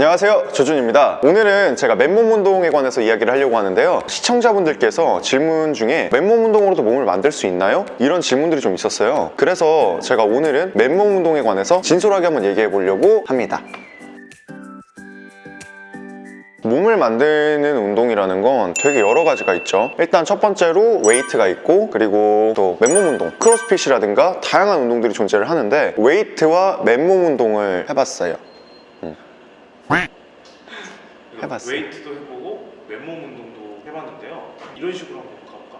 안녕하세요 조준입니다 오늘은 제가 맨몸 운동에 관해서 이야기를 하려고 하는데요 시청자분들께서 질문 중에 맨몸 운동으로도 몸을 만들 수 있나요? 이런 질문들이 좀 있었어요 그래서 제가 오늘은 맨몸 운동에 관해서 진솔하게 한번 얘기해 보려고 합니다 몸을 만드는 운동이라는 건 되게 여러 가지가 있죠. 일단 첫 번째로 웨이트가 있고 그리고 또 맨몸 운동, 크로스핏이라든가 다양한 운동들이 존재를 하는데 웨이트와 맨몸 운동을 해봤어요. 음. 해봤어요. 웨이트도 해보고 맨몸 운동도 해봤는데요. 이런 식으로 한번 가볼까?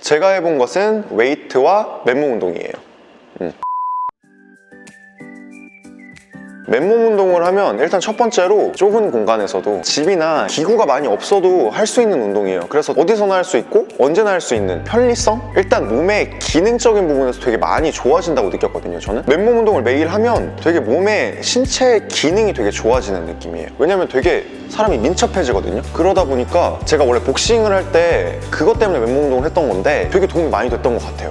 제가 해본 것은 웨이트와 맨몸 운동이에요. 음. 맨몸 운동을 하면 일단 첫 번째로 좁은 공간에서도 집이나 기구가 많이 없어도 할 수 있는 운동이에요. 그래서 어디서나 할 수 있고 언제나 할 수 있는 편리성? 일단 몸의 기능적인 부분에서 되게 많이 좋아진다고 느꼈거든요. 저는 맨몸 운동을 매일 하면 되게 몸의 신체 기능이 되게 좋아지는 느낌이에요. 왜냐면 되게 사람이 민첩해지거든요. 그러다 보니까 제가 원래 복싱을 할 때 그것 때문에 맨몸 운동을 했던 건데 되게 도움이 많이 됐던 것 같아요.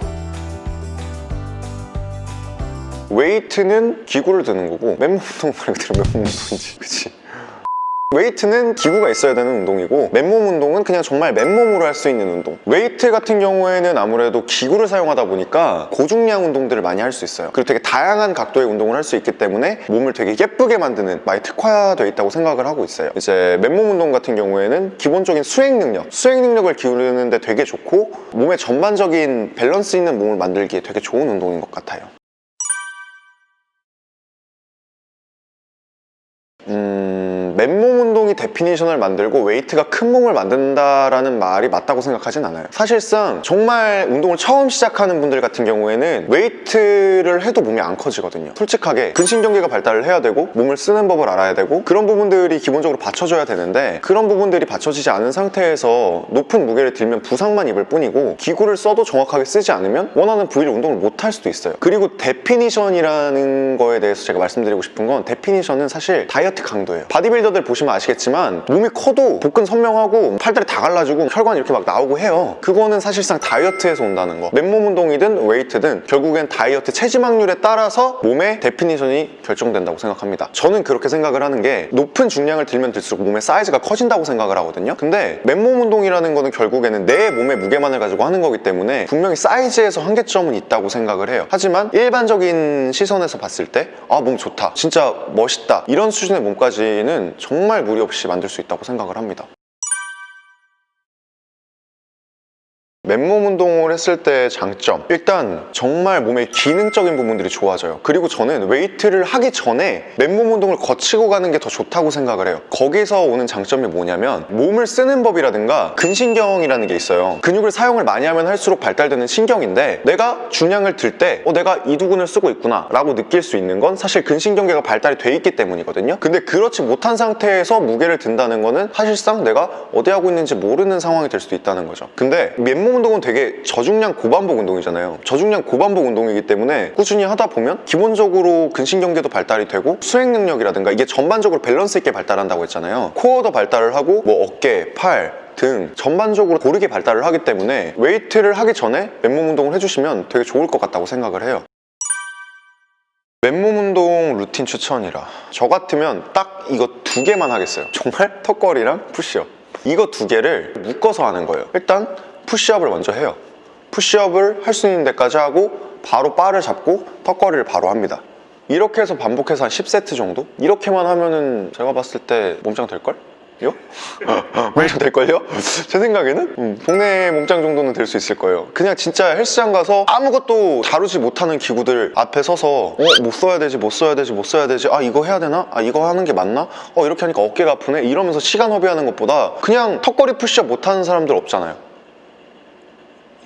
웨이트는 기구를 드는 거고 맨몸 운동 말 그대로 맨몸 운동이지 그치? 웨이트는 기구가 있어야 되는 운동이고 맨몸 운동은 그냥 정말 맨몸으로 할 수 있는 운동. 웨이트 같은 경우에는 아무래도 기구를 사용하다 보니까 고중량 운동들을 많이 할 수 있어요. 그리고 되게 다양한 각도의 운동을 할 수 있기 때문에 몸을 되게 예쁘게 만드는 많이 특화되어 있다고 생각을 하고 있어요. 이제 맨몸 운동 같은 경우에는 기본적인 수행 능력. 수행 능력을 기르는데 되게 좋고 몸의 전반적인 밸런스 있는 몸을 만들기에 되게 좋은 운동인 것 같아요 음, 맨몸 운 데피니션을 만들고 웨이트가 큰 몸을 만든다라는 말이 맞다고 생각하진 않아요. 사실상 정말 운동을 처음 시작하는 분들 같은 경우에는 웨이트를 해도 몸이 안 커지거든요. 솔직하게 근신경계가 발달을 해야 되고 몸을 쓰는 법을 알아야 되고 그런 부분들이 기본적으로 받쳐줘야 되는데 그런 부분들이 받쳐지지 않은 상태에서 높은 무게를 들면 부상만 입을 뿐이고 기구를 써도 정확하게 쓰지 않으면 원하는 부위를 운동을 못 할 수도 있어요. 그리고 데피니션이라는 거에 대해서 제가 말씀드리고 싶은 건 데피니션은 사실 다이어트 강도예요. 바디빌더들 보시면 아시겠지만 몸이 커도 복근 선명하고 팔다리 다 갈라지고 혈관 이렇게 막 나오고 해요. 그거는 사실상 다이어트에서 온다는 거. 맨몸 운동이든 웨이트든 결국엔 다이어트 체지방률에 따라서 몸의 데피니션이 결정된다고 생각합니다. 저는 그렇게 생각을 하는 게 높은 중량을 들면 들수록 몸의 사이즈가 커진다고 생각을 하거든요. 근데 맨몸 운동이라는 거는 결국에는 내 몸의 무게만을 가지고 하는 거기 때문에 분명히 사이즈에서 한계점은 있다고 생각을 해요. 하지만 일반적인 시선에서 봤을 때 아, 몸 좋다. 진짜 멋있다. 이런 수준의 몸까지는 정말 무리 없이 만들 수 있다고 생각을 합니다. 맨몸 운동을 했을 때의 장점. 일단 정말 몸의 기능적인 부분들이 좋아져요. 그리고 저는 웨이트를 하기 전에 맨몸 운동을 거치고 가는 게 더 좋다고 생각을 해요. 거기서 오는 장점이 뭐냐면 몸을 쓰는 법이라든가 근신경이라는 게 있어요. 근육을 사용을 많이 하면 할수록 발달되는 신경인데 내가 중량을 들 때 어, 내가 이두근을 쓰고 있구나 라고 느낄 수 있는 건 사실 근신경계가 발달이 돼 있기 때문이거든요. 근데 그렇지 못한 상태에서 무게를 든다는 거는 사실상 내가 어디 하고 있는지 모르는 상황이 될 수도 있다는 거죠. 근데 맨몸 운동은 되게 저 중량 고반복 운동이잖아요. 저중량 고반복 운동이기 때문에 꾸준히 하다 보면 기본적으로 근신경계도 발달이 되고 수행 능력이라든가 이게 전반적으로 밸런스 있게 발달한다고 했잖아요. 코어도 발달을 하고 뭐 어깨, 팔, 등 전반적으로 고르게 발달을 하기 때문에 웨이트를 하기 전에 맨몸 운동을 해주시면 되게 좋을 것 같다고 생각을 해요. 맨몸 운동 루틴 추천이라 저 같으면 딱 이거 두 개만 하겠어요 정말 턱걸이랑 푸시업 이거 두 개를 묶어서 하는 거예요 일단 푸시업을 먼저 해요 푸시업을 할 수 있는 데까지 하고 바로 바를 잡고 턱걸이를 바로 합니다 이렇게 해서 반복해서 한 10세트 정도? 이렇게만 하면은 제가 봤을 때 몸짱 될걸? 요? 몸짱 될걸요? 제 생각에는 음, 동네 몸짱 정도는 될 수 있을 거예요 그냥 진짜 헬스장 가서 아무것도 다루지 못하는 기구들 앞에 서서 어? 못 써야 되지 못 써야 되지 못 써야 되지 아 이거 해야 되나? 아 이거 하는 게 맞나? 어 이렇게 하니까 어깨가 아프네 이러면서 시간 허비하는 것보다 그냥 턱걸이 푸시업 못하는 사람들 없잖아요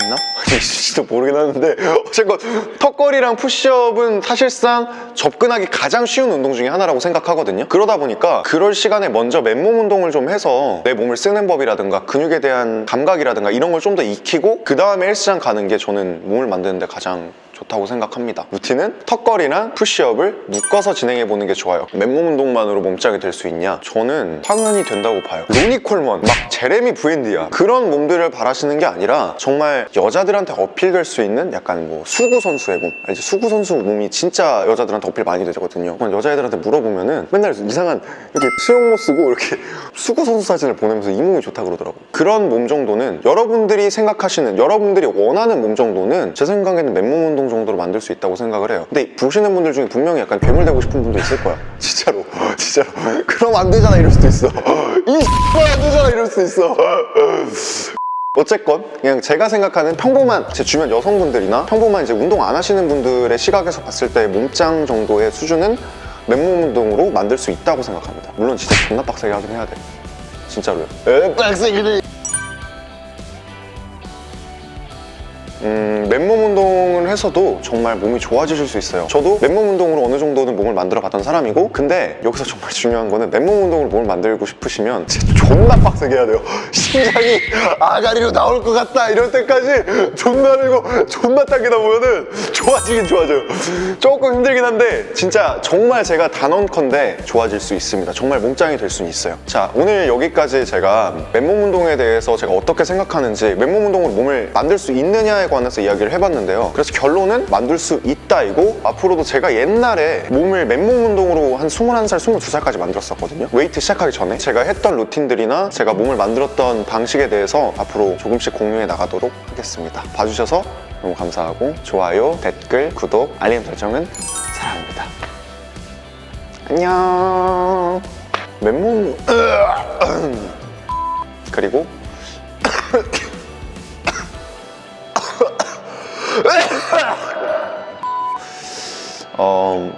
있나? 진짜 모르긴 하는데 어쨌건 턱걸이랑 푸시업은 사실상 접근하기 가장 쉬운 운동 중에 하나라고 생각하거든요 그러다 보니까 그럴 시간에 먼저 맨몸 운동을 좀 해서 내 몸을 쓰는 법이라든가 근육에 대한 감각이라든가 이런 걸 좀 더 익히고 그 다음에 헬스장 가는 게 저는 몸을 만드는데 가장 좋다고 생각합니다. 루틴은 턱걸이랑 푸시업을 묶어서 진행해 보는 게 좋아요. 맨몸 운동만으로 몸짱이 될 수 있냐? 저는 당연히 된다고 봐요. 로니 콜먼, 막 제레미 부엔디아 그런 몸들을 바라시는 게 아니라 정말 여자들한테 어필될 수 있는 약간 뭐 수구 선수의 몸, 알지? 수구 선수 몸이 진짜 여자들한테 어필 많이 되거든요. 여자애들한테 물어보면은 맨날 이상한 이렇게 수영모 쓰고 이렇게 수구 선수 사진을 보내면서 이 몸이 좋다 그러더라고. 그런 몸 정도는 여러분들이 생각하시는 여러분들이 원하는 몸 정도는 제 생각에는 맨몸 운동 정도로 만들 수 있다고 생각을 해요. 근데 보시는 분들 중에 분명히 약간 괴물 되고 싶은 분도 있을 거야. 진짜로, 진짜로. 그럼 안 되잖아 이럴 수도 있어. 이안 되잖아 이럴 수도 있어. 어쨌건 그냥 제가 생각하는 평범한 제 주변 여성분들이나 평범한 이제 운동 안 하시는 분들의 시각에서 봤을 때 몸짱 정도의 수준은 맨몸 운동으로 만들 수 있다고 생각합니다. 물론 진짜 존나 빡세게 하긴 해야 돼. 진짜로요. 에 빡세게. 음, 해서도 정말 몸이 좋아지실 수 있어요. 저도 맨몸 운동으로 어느 정도는 몸을 만들어 봤던 사람이고, 근데 여기서 정말 중요한 거는 맨몸 운동으로 몸을 만들고 싶으시면 진짜 존나 빡세게 해야 돼요. 심장이 아가리로 나올 것 같다 이럴 때까지 존나 밀고 존나 당기다 보면은 좋아지긴 좋아져요. 조금 힘들긴 한데 진짜 정말 제가 단언컨대 좋아질 수 있습니다. 정말 몸짱이 될 수는 있어요. 자, 오늘 여기까지 제가 맨몸 운동에 대해서 제가 어떻게 생각하는지 맨몸 운동으로 몸을 만들 수 있느냐에 관해서 이야기를 해봤는데요. 그래서 결론은 만들 수 있다이고 앞으로도 제가 옛날에 몸을 맨몸 운동으로 한 21살, 22살까지 만들었었거든요. 웨이트 시작하기 전에 제가 했던 루틴들이나 제가 몸을 만들었던 방식에 대해서 앞으로 조금씩 공유해 나가도록 하겠습니다. 봐주셔서 너무 감사하고 좋아요, 댓글, 구독, 알림 설정은 사랑합니다. 안녕. 맨몸 그리고 어